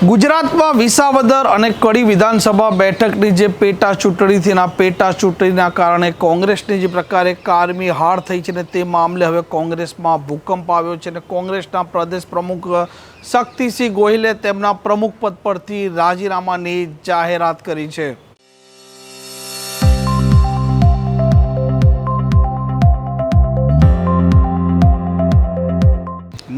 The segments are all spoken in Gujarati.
ગુજરાતમાં વિસાવદર અને કડી વિધાનસભા બેઠકની જે પેટા ચૂંટણીથી ના પેટા ચૂંટણીના કારણે કોંગ્રેસની જે પ્રકારે કારમી હાર થઈ છે ને તે મામલે હવે કોંગ્રેસમાં ભૂકંપ આવ્યો છે અને કોંગ્રેસના પ્રદેશ પ્રમુખ શક્તિસિંહ ગોહિલે તેમના પ્રમુખ પદ પરથી રાજીનામાની જાહેરાત કરી છે.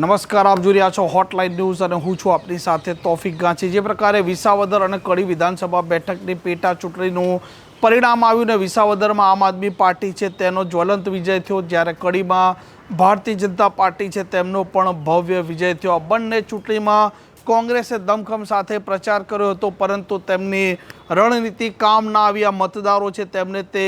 નમસ્કાર, આપ જોઈ રહ્યા છો હોટલાઇન ન્યૂઝ અને હું છું આપની સાથે તોફિક ગાંચી. જે પ્રકારે વિસાવદર અને કડી વિધાનસભા બેઠકની પેટા ચૂંટણીનું પરિણામ આવ્યું ને વિસાવદરમાં આમ આદમી પાર્ટી છે તેનો જ્વલંત વિજય થયો. જ્યારે કડીમાં ભારતીય જનતા પાર્ટી છે તેમનો પણ ભવ્ય વિજય થયો. બંને ચૂંટણીમાં કોંગ્રેસે દમખમ સાથે પ્રચાર કર્યો હતો, પરંતુ તેમની રણનીતિ કામ ના આવ્યા મતદારો છે તેમને તે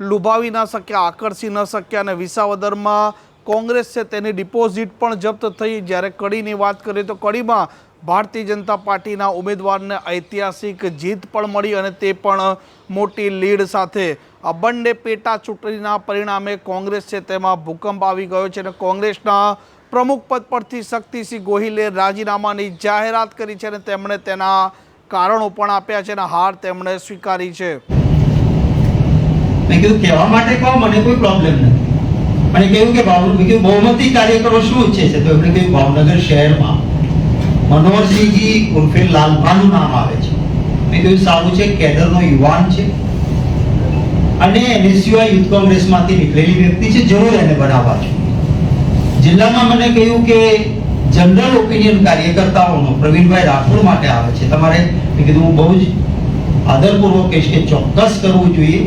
લુભાવી ન શક્યા, આકર્ષી ન શક્યા અને વિસાવદરમાં કોંગ્રેસ છે તેની ડિપોઝિટ પણ જપ્ત થઈ. જ્યારે કડીની વાત કરીએ તો કડીમાં ભારતીય જનતા પાર્ટીના ઉમેદવારને ઐતિહાસિક જીત પણ મળી અને તે પણ મોટી લીડ સાથે. આ બંને પેટા ચૂંટણીના પરિણામે કોંગ્રેસ છે તેમાં ભૂકંપ આવી ગયો છે અને કોંગ્રેસના પ્રમુખ પદ પરથી શક્તિસિંહ ગોહિલે રાજીનામાની જાહેરાત કરી છે અને તેમણે તેના કારણો પણ આપ્યા છે અને હાર તેમણે સ્વીકારી છે. કહેવા માટે કહો, મને કોઈ પ્રોબ્લેમ નથી. મને કહ્યું કે બહુમતી કાર્યકરો શું ઈચ્છે છે? તો એમણે કહ્યું ભાવનગર શહેરમાં મનોહરસિંહજી ઉર્ફે લાલભાનું નામ આવે છે. મેં કહ્યું, સારું છે, કેદરનો યુવાન છે. અને એનએસયુઆઈ યુથ કોંગ્રેસમાંથી નીકળેલી વ્યક્તિ છે, જરૂર એને બનાવવા છે. જિલ્લામાં મને કહ્યું કે જનરલ ઓપિનિયન કાર્યકર્તાઓનો પ્રવીણભાઈ રાઠોડ માટે આવે છે. તમારે, મેં કીધું, હું બહુ જ આદરપૂર્વક કહીશ કે ચોક્કસ કરવું જોઈએ.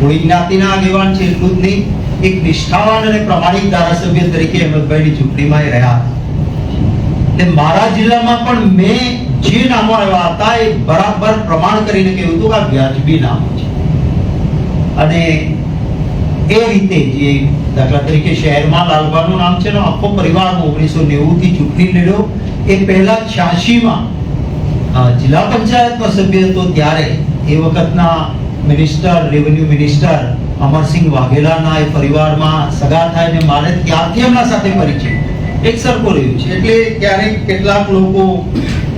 થોડી જ્ઞાતિના આગેવાન છે, એટલું જ નહીં. એક નિષ્ઠાવાન અને પ્રમાણિક ધારાસભ્ય તરીકે અહેમદભાઈની ચૂંટણીમાં રહ્યા તે મારા જિલ્લામાં પણ મેં જે નામો આવ્યા હતા એ બરાબર પ્રમાણ કરીને કહ્યું હતું કે આ વ્યાજબી નામો છે. અને એ રીતે જે દાખલા તરીકે શહેરમાં લાલબાનું નામ છે આખો પરિવાર ઓગણીસો નેવું થી ચૂંટણી લડ્યો. એ પહેલા છ્યાસીમાં જિલ્લા પંચાયતનો સભ્ય હતો ત્યારે એ વખતના મિનિસ્ટર, રેવન્યુ મિનિસ્ટર અમરસિંહ વાઘેલાના એ પરિવારમાં સગા થાય ને મારે ત્યારથી એમના સાથે પરિચય. એક સરખો રહ્યું છે. એટલે ક્યારેક કેટલાક લોકો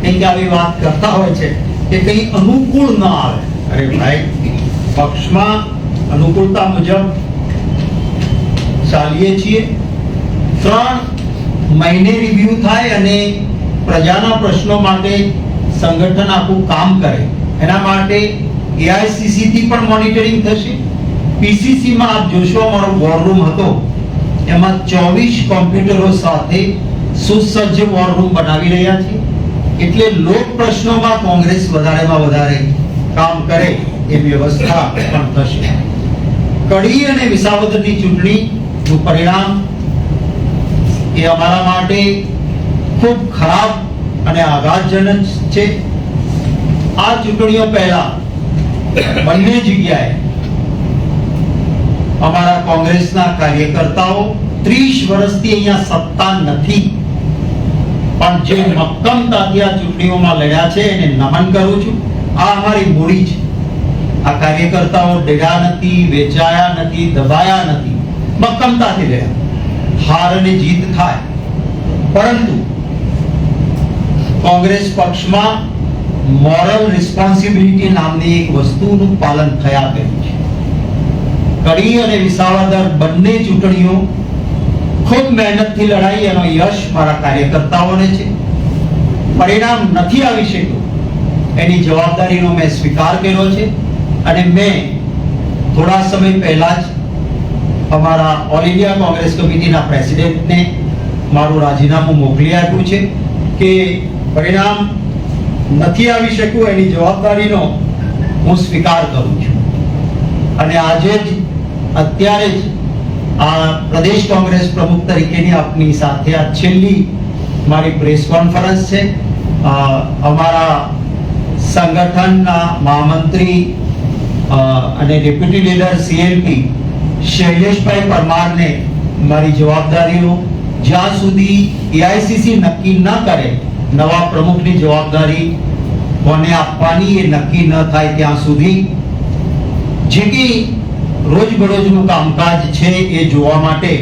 કંઈક આવી વાત કરતા હોય છે કે કંઈ અનુકૂળ ન આવે. અરે ભાઈ, પક્ષમાં અનુકૂળતા મુજબ ચાલીએ છીએ. ત્રણ મહિને રિવ્યુ થાય અને પ્રજાના પ્રશ્નો માટે સંગઠન આખું કામ કરે. એના માટે એઆઈસીસીથી પણ મોનિટરિંગ થશે. પીસીસી માં આપ જોશો, અમારો વોર રૂમ હતો. એમાં ચોવીસ કોમ્પ્યુટરો સાથે સુસજ્જ વોર રૂમ બનાવી રહ્યા છે. એટલે લોક પ્રશ્નોમાં કોંગ્રેસ વધારેમાં વધારે કામ કરે એ વ્યવસ્થા પણ થશે. કડી અને વિસાવદરની ચૂંટણીનું પરિણામ એ અમારા માટે ખૂબ ખરાબ અને આઘાતજનક છે. આ ચૂંટણીઓ પહેલા બંને જગ્યાએ અમારા કોંગ્રેસના કાર્યકર્તાઓ ત્રીસ વર્ષથી અહીંયા સત્તા નથી. પણ જે મક્કમતાથી આ ચૂંટણીઓમાં લડ્યા છે, એને નમન કરું છું. આ અમારી મૂડી છે. આ કાર્યકર્તાઓ ડેડા નથી, વેચાયા નથી, દબાયા નથી. મક્કમતાથી લડ્યા હાર અને જીત થાય. પરંતુ કોંગ્રેસ પક્ષમાં મોરલ રિસ્પોન્સિબિલિટી નામની એક વસ્તુનું પાલન થયા કર્યું છે. કડી અને વિસાવદર બંને ચૂંટણીઓ ખૂબ મહેનતથી લડાઈ એનો યશ મારા કાર્યકર્તાઓને છે. પરિણામ નથી આવી શક્યું. એની જવાબદારીનો મેં સ્વીકાર કર્યો છે અને મેં થોડા સમય પહેલા જ અમારા ઓલ ઇન્ડિયા કોંગ્રેસ કમિટીના પ્રેસિડેન્ટને મારું રાજીનામું મોકલી આપ્યું છે કે પરિણામ નથી આવી શક્યું, એની જવાબદારીનો હું સ્વીકાર કરું છું. અને આજે જ અત્યારે જ આ પ્રદેશ કોંગ્રેસ પ્રમુખ તરીકેની આપની સાથે આ છેલ્લી મારી પ્રેસ કોન્ફરન્સ છે. અમારા સંગઠનના મહામંત્રી અને ડેપ્યુટી લીડર સીએલપી શૈલેષભાઈ પરમારને મારી જવાબદારીઓ, જ્યાં સુધી એઆઈસીસી નક્કી ન કરે, નવા પ્રમુખની જવાબદારી કોને આપવાની એ નક્કી ન થાય ત્યાં સુધી. જે કંઈ રોજબરોજનું કામકાજ છે એ જોવા માટે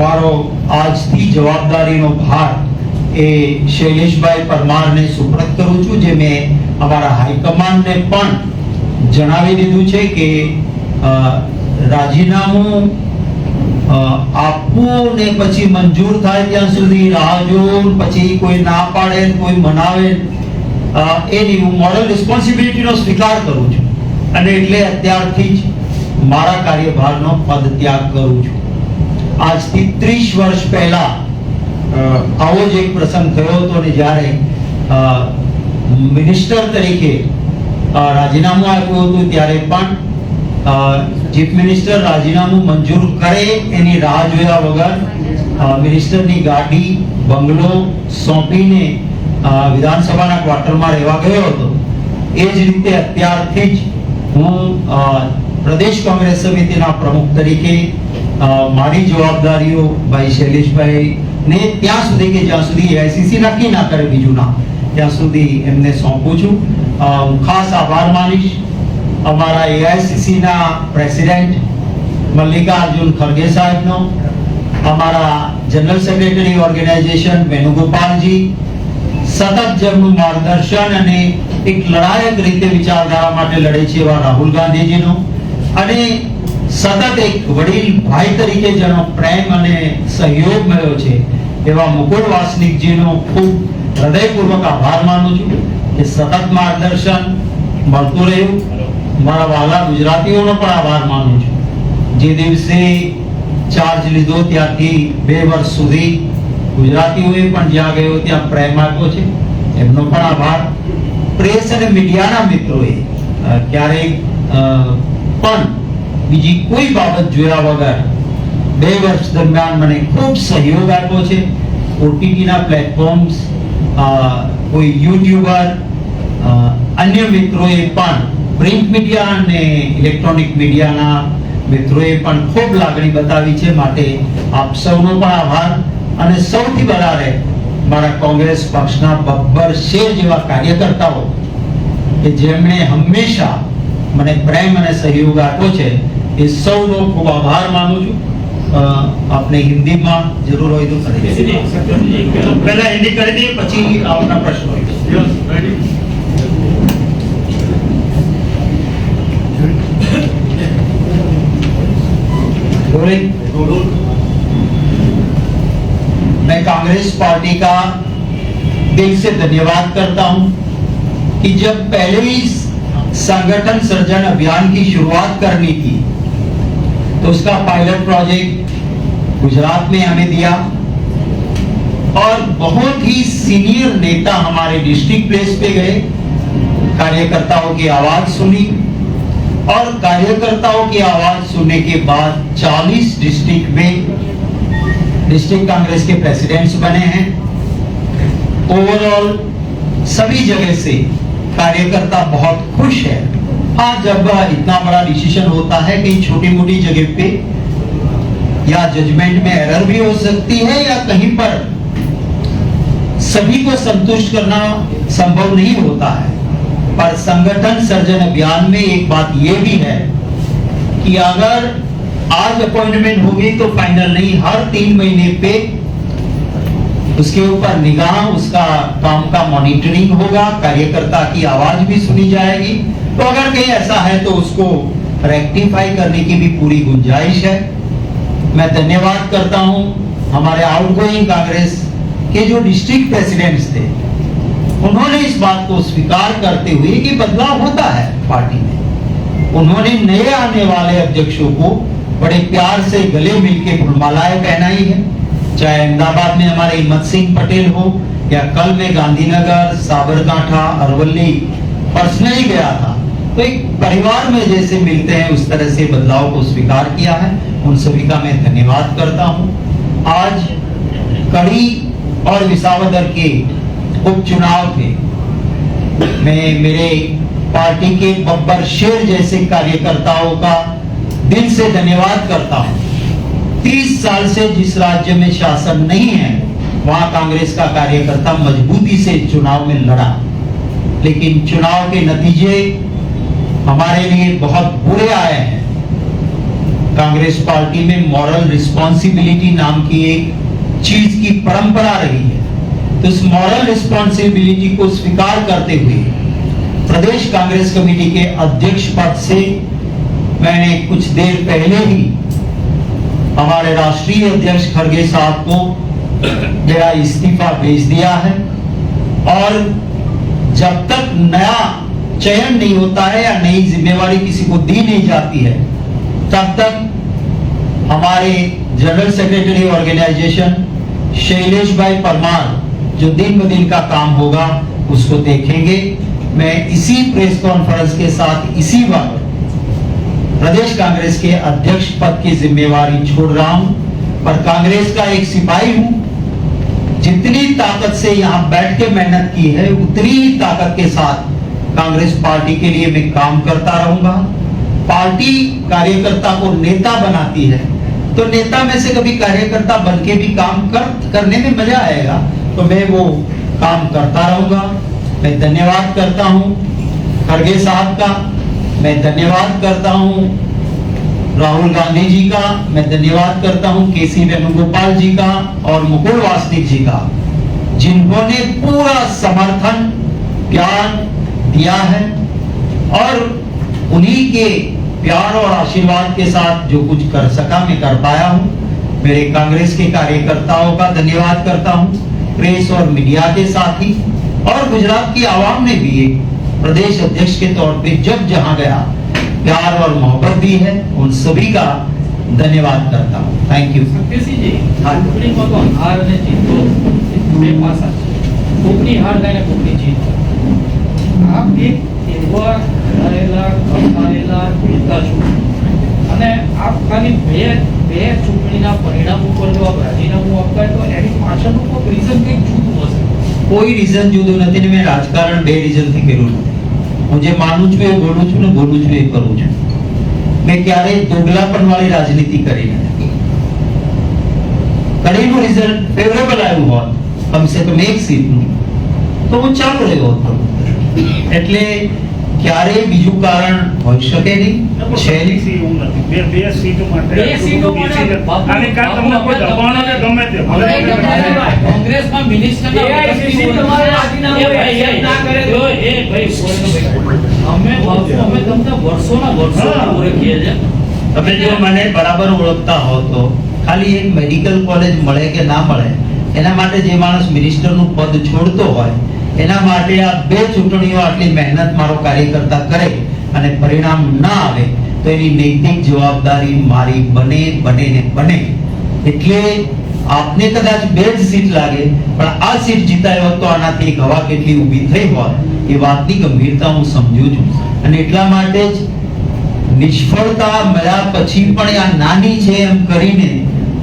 મારો આજથી જવાબદારીનો ભાર એ શૈલેષભાઈ પરમારને સુપ્રત કરું છું, જે મેં અમારા હાઈકમાન્ડને પણ જણાવી દીધું છે કે રાજીનામું આપવું ને પછી મંજૂર થાય ત્યાં સુધી રાહ જોવું પછી કોઈ ના પાડે કોઈ મનાવે એની હું મોરલ રિસ્પોન્સિબિલિટીનો સ્વીકાર કરું છું. અને એટલે અત્યારથી જ મારા કાર્યભારનો પદ ત્યાગ કરું છું. આજથી ત્રીસ વર્ષ પહેલા આવો જ એક પ્રસંગ થયો હતો ને જ્યારે મિનિસ્ટર તરીકે રાજીનામું આપ્યું હતું ત્યારે પણ ચીફ મિનિસ્ટર રાજીનામું મંજૂર કરે એની રાહ જોયા વગર મિનિસ્ટરની ગાડી, બંગલો સોંપીને વિધાનસભાના ક્વાર્ટરમાં રહેવા ગયો હતો. એ જ રીતે અત્યારથી જ હું પ્રદેશ કોંગ્રેસ સમિતિના પ્રમુખ તરીકે મારી જવાબદારીઓ ભાઈ શૈલેષભાઈ ને ત્યાં સુધી કે જ્યાં સુધી એઆઈસીસી નક્કી ના કરે બીજું ના ત્યાં સુધી એમને સોંપું છું. હું ખાસ આભાર માનીશ. અમારા એઆઈસીસીના પ્રેસિડેન્ટ મલ્લિકાર્જુન ખરગે સાહેબનો, અમારા જનરલ સેક્રેટરી ઓર્ગેનાઇઝેશન વેણુગોપાલજી, સતત જેમનું માર્ગદર્શન અને એક લડાયક રીતે વિચારધારા માટે લડે છે એવા રાહુલ ગાંધીજીનો અને સતત એક વડીલ ભાઈ તરીકે જેનો પ્રેમ અને સહયોગ મળ્યો છે, એવા મુકુલ વાસનિકજીનો ખૂબ હૃદયપૂર્વક આભાર માનું છું કે સતત માર્ગદર્શન મળતું રહ્યું. મારા વાલા ગુજરાતીઓનો પણ આભાર માનું છું. જે દિવસે ચાર્જ લીધો ત્યાંથી બે વર્ષ સુધી ગુજરાતીઓએ પણ જ્યાં ગયો ત્યાં પ્રેમ આપ્યો છે. એમનો પણ આભાર. પ્રેસ અને મીડિયાના મિત્રોએ ક્યારેક પણ બીજી કોઈ બાબત જોયા વગર બે વર્ષ દરમિયાન મને ખૂબ સહયોગ આપ્યો છે. ઓટીટીના પ્લેટફોર્મ્સ કોઈ યુટ્યુબર અન્ય મિત્રોએ પણ પ્રિન્ટ મીડિયા અને ઇલેક્ટ્રોનિક મીડિયાના મિત્રોએ પણ ખૂબ લાગણી બતાવી છે માટે આપ સૌનો પણ આભાર. અને સૌથી વધારે મારા કોંગ્રેસ પક્ષના બબ્બર શેર જેવા કાર્યકર્તાઓ કે જેમણે હંમેશા મને પ્રેમ અને સહયોગ આપ્યો છે એ સૌનો ખૂબ આભાર માનું છું અ, આપને હિન્દીમાં જરૂર હોય તો કરી દેજો. તો પહેલા હિન્દી કરી દઈએ પછી આપના પ્રશ્નો હોય बोले मैं कांग्रेस पार्टी का दिल से धन्यवाद करता हूं कि जब पहले ही संगठन सृजन अभियान की शुरुआत करनी थी। तो उसका पायलट प्रोजेक्ट गुजरात में हमें दिया। और बहुत ही सीनियर नेता हमारे डिस्ट्रिक्ट प्लेस पे गए। कार्यकर्ताओं की आवाज़ सुनी। और कार्यकर्ताओं की आवाज़ सुनने के बाद 40 डिस्ट्रिक्ट में डिस्ट्रिक्ट कांग्रेस के प्रेसिडेंट्स बने हैं। ओवरऑल सभी जगह से कार्यकर्ता बहुत खुश है। हाँ जब इतना बड़ा डिसीज़न होता है कहीं छोटी मोटी जगह पे या जजमेंट में एरर भी हो सकती है या कहीं पर सभी को संतुष्ट करना संभव नहीं होता है। पर संगठन सर्जन अभियान में एक बात यह भी है कि अगर आज अपॉइंटमेंट होगी तो फाइनल नहीं, हर तीन महीने पे उसके ऊपर निगाह, उसका काम का मॉनिटरिंग होगा, कार्यकर्ता की आवाज़ भी सुनी जाएगी। तो अगर कहीं ऐसा है तो उसको रेक्टिफाई करने की भी पूरी गुंजाइश है। मैं धन्यवाद करता हूँ। हमारे आउटगोइंग कांग्रेस के जो डिस्ट्रिक्ट प्रेसिडेंट्स थे, उन्होंने इस बात को स्वीकार करते हुए कि बदलाव होता है पार्टी में। उन्होंने नए आने वाले अध्यक्षों को बड़े प्यार से गले मिलके फुलमालाएँ पहनाई है। चाहे अहमदाबाद में हमारे हिम्मत सिंह पटेल हो या कल मैं गांधीनगर, साबरकांठा अरवली पर्सनली गया था तो एक परिवार में जैसे मिलते हैं, उस तरह से बदलाव को स्वीकार किया है। उन सभी का मैं धन्यवाद करता हूँ। आज कड़ी और विसावदर के उपचुनाव थे। मैं, मेरे पार्टी के बब्बर शेर जैसे कार्यकर्ताओं का दिल से धन्यवाद करता हूँ। तीस साल से जिस राज्य में शासन नहीं है, वहाँ कांग्रेस का कार्यकर्ता मजबूती से चुनाव में लड़ा। लेकिन चुनाव के नतीजे हमारे लिए बहुत बुरे आए हैं। कांग्रेस पार्टी में मॉरल रिस्पॉन्सिबिलिटी नाम की एक चीज़ की परंपरा रही है। तो इस मॉरल रिस्पॉन्सिबिलिटी को स्वीकार करते हुए प्रदेश कांग्रेस कमेटी के अध्यक्ष पद से मैंने कुछ देर पहले ही हमारे राष्ट्रीय अध्यक्ष खड़गे साहब को मेरा इस्तीफा भेज दिया है और जब तक नया चयन नहीं होता है या नई जिम्मेवारी किसी को दी नहीं जाती है, तब तक हमारे जनरल सेक्रेटरी ऑर्गेनाइजेशन शैलेश भाई परमार जो दिन ब दिन का काम होगा, उसको देखेंगे। मैं इसी प्रेस कॉन्फ्रेंस के साथ इसी वक्त प्रदेश कांग्रेस के अध्यक्ष पद की जिम्मेवारी छोड़ रहा हूँ, पर कांग्रेस का एक सिपाही हूँ। जितनी ताकत से यहाँ बैठ के मेहनत की है, उतनी ही ताकत के साथ कांग्रेस पार्टी के लिए मैं काम करता रहूँगा। पार्टी कार्यकर्ता को नेता बनाती है तो नेता में से कभी कार्यकर्ता बन के भी काम कर, करने में मज़ा आएगा तो मैं वो काम करता रहूँगा। मैं धन्यवाद करता हूँ। खड़गे साहब का मैं धन्यवाद करता हूँ राहुल गांधी जी का, मैं धन्यवाद करता हूँ के सी वेणुगोपाल जी का और मुकुल वासनिक जी का, जिन्होंने पूरा समर्थन प्यार दिया है और उन्हीं के प्यार और आशीर्वाद के साथ जो कुछ कर सका मैं कर पाया हूँ। मेरे कांग्रेस के कार्यकर्ताओं का धन्यवाद करता हूँ, प्रेस और मीडिया के साथ ही और गुजरात की आवाम ने भी प्रदेश अध्यक्ष के तौर पे जब जहां गया प्यार और मोहब्बत दी है उन सभी का धन्यवाद करता हूं थैंक यू સત્યસિંહજી, હા. ચૂંટણીમાં તો હાર અને જીત તો બે પાસા છે. કોકની હાર થાય ને કોકની જીત થાય. આપ એક એવા કરેલા, કંટાળેલા નેતા છો. અને આપ ખાલી બે બે ચૂંટણીના પરિણામ ઉપર જો આપ રાજીનામું આપતા હોય તો એની પાછળનું કોઈક reason કંઈક જુદું હશે. કોઈ રીઝન જુદું નથી ને મેં રાજકારણ બે રીઝનથી કર્યું નથી હું જે માનું છું એ બોલું છું ને બોલું છું એ કરું છું. મેં ક્યારેય દોગલાપણ વાળી રાજનીતિ કરી નથી. કડીનું રિઝલ્ટ ફેવરેબલ આવ્યું હોત, કમસે કમ એક સીટનું, તો હું ચાલુ રહ્યો હતો. એટલે ક્યારેય બીજું કારણ હોઈ શકે નહીં. છે બે બે સીટો માટે બે સીટો માટે અને કાં તમને કોઈ દબાણ કે ગમે તે. કોંગ્રેસમાં મિનિસ્ટરના તમારે રાજીનામું ના કરે તો- જો એ ભાઈ, અમે અમે તમને વર્ષોના વર્ષો ઓળખીએ છે તમે જો મને બરાબર ઓળખતા હો તો ખાલી એક મેડિકલ કોલેજ મળે કે ના મળે એના માટે જે માણસ મિનિસ્ટરનું પદ છોડતો હોય એના માટે આ બે ચૂંટણીઓ આટલી મહેનત મારો કાર્યકર્તા કરે અને પરિણામ ના આવે તો એની નૈતિક જવાબદારી મારી બને બને ને બને. એટલે આપને કદાચ બે જ સીટ લાગે, પણ આ સીટ જીતાય હોત તો આનાથી એક હવા કેટલી ઊભી થઈ હોત એ વાતની ગંભીરતા હું સમજુ છું. અને એટલા માટે જ નિષ્ફળતા મળ્યા પછી પણ આ નાની છે એમ કરીને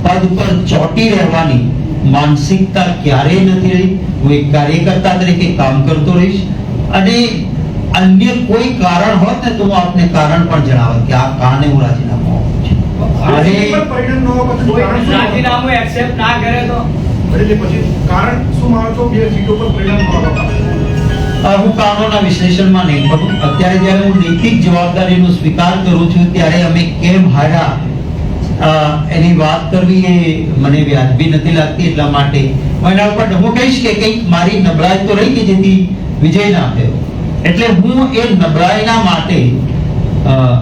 પદ પર ચોટી રહેવાની માનસિકતા ક્યારેય નથી રહી. હું એક કાર્યકર્તા તરીકે કામ કરતો રહીશ. અને અન્ય કોઈ કારણ હોત ને તો હું આપને કારણ પણ જણાવત કે આ કારણે હું રાજીનામું આપું છું? રાજીનામું એક્સેપ્ટ ના કરે તો? પછી કારણ શું માનો છો? બે સીટો પર પરિણામ ન આવતા અ, હું કાનૂનના વિશ્લેષણમાં નહીં પડું. અત્યારે જ્યારે હું નૈતિક જવાબદારીનો સ્વીકાર કરું છું ત્યારે અમે કેમ હાર્યા? એની વાત કરવી એ મને વ્યાજબી નથી લાગતી એટલા માટે. હું એના ઉપર હું કહીશ કે કંઈક મારી નબળાઈ તો રહી કે જેથી વિજય ના થયો. એટલે હું એ નબળાઈના માટે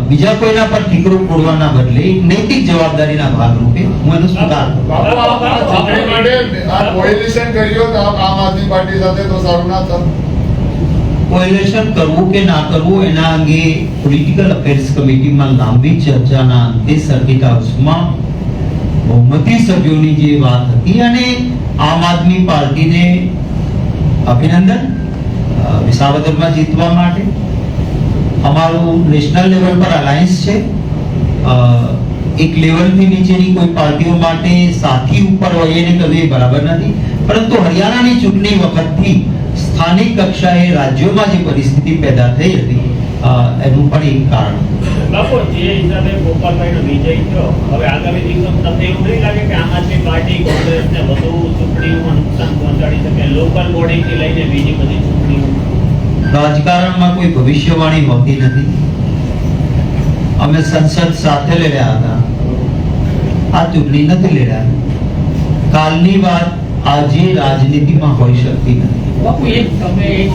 બીજા કોઈના પર ઠીકરો ફોડવાના બદલે નૈતિક જવાબદારીના ભાગરૂપે હું એનો સ્વીકાર કરું. આ કોએલિશન કર્યો તો આમ આદમી પાર્ટી સાથે તો સારું ના થાત. કોએલેશન કરવું કે ના કરવું, એના અંગે પોલિટિકલ અફેર્સ કમિટીમાં લાંબી ચર્ચાના અંતે સર્કિટ હાઉસમાં બહુમતી સભ્યોની જે વાત હતી અને આમ આદમી પાર્ટીને અભિનંદન વિસાવદરમાં જીતવા માટે. અમારું નેશનલ લેવલ પર અલાયન્સ છે. એક લેવલથી નીચેની કોઈ પાર્ટીઓ માટે સાથી ઉપર હોય એને કદી બરાબર નથી. પરંતુ હરિયાણાની ચૂંટણી વખતથી સ્થાનિક કક્ષાએ રાજ્યોમાં જે પરિસ્થિતિ પેદા થઈ હતી એનું પણ એક કારણ બાપુ જે હિસાબે ગોપાલભાઈનો વિજય થયો હવે આગામી દિવસોમાં તમને એવું નહીં લાગે કે આમ આદમી પાર્ટી કોંગ્રેસને વધુ ચૂંટણીઓમાં નુકસાન પહોંચાડી શકે? લોકલ બોડીથી લઈને બીજી બધી ચૂંટણીઓ? રાજકારણમાં કોઈ ભવિષ્યવાણી હોતી નથી? અમે સંસદ સાથે લડ્યા હતા. આ ચૂંટણી નથી લડ્યા. કાલની વાત આજે રાજનીતિમાં હોઈ શકતી નથી. બાપુ એક તમે એક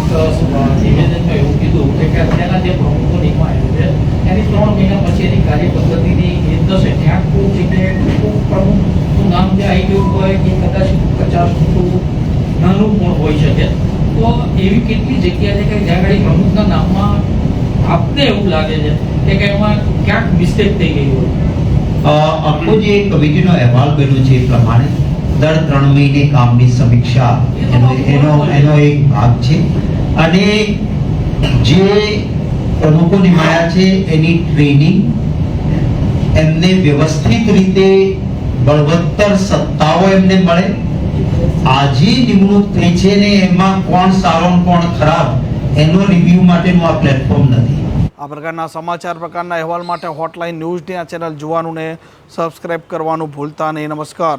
નિવેદનમાં એવું કીધું કે અત્યારના જે પ્રમુખો નિમાય છે એની ત્રણ મહિના પછી એની કાર્યપદ્ધતિની એ થશે ત્યાં કોઈ જગ્યાએ કોઈ પ્રમુખનું નામ જે આવી ગયું હોય કે કદાચ પચાસ નાનું પણ હોઈ શકે તો એવી કેટલી જગ્યા છે કે જ્યાં આગળ પ્રમુખના નામમાં આપને એવું લાગે છે કે કે એમાં ક્યાંક મિસ્ટેક થઈ ગઈ હોય અ, એક કમિટીનો અહેવાલ બન્યો છે એ પ્રમાણે દર ત્રણ મહિને કામની સમીક્ષા. એનો એનો એનો એક ભાગ છે. અને જે પ્રમુખોની માયા છે, એની ટ્રેનિંગ એમને વ્યવસ્થિત રીતે બળવત્તર સત્તાઓ એમને મળે. આજે નિમણૂક થઈ છે ને એમાં કોણ સારો કોણ ખરાબ, એનો રિવ્યુ માટેનું આ પ્લેટફોર્મ નથી. આ પ્રકારના સમાચાર, પ્રકારના અહેવાલ માટે હોટલાઇન ન્યૂઝની આ ચેનલ જોવાનું ને સબસ્ક્રાઇબ કરવાનું ભૂલતા નહીં. નમસ્કાર.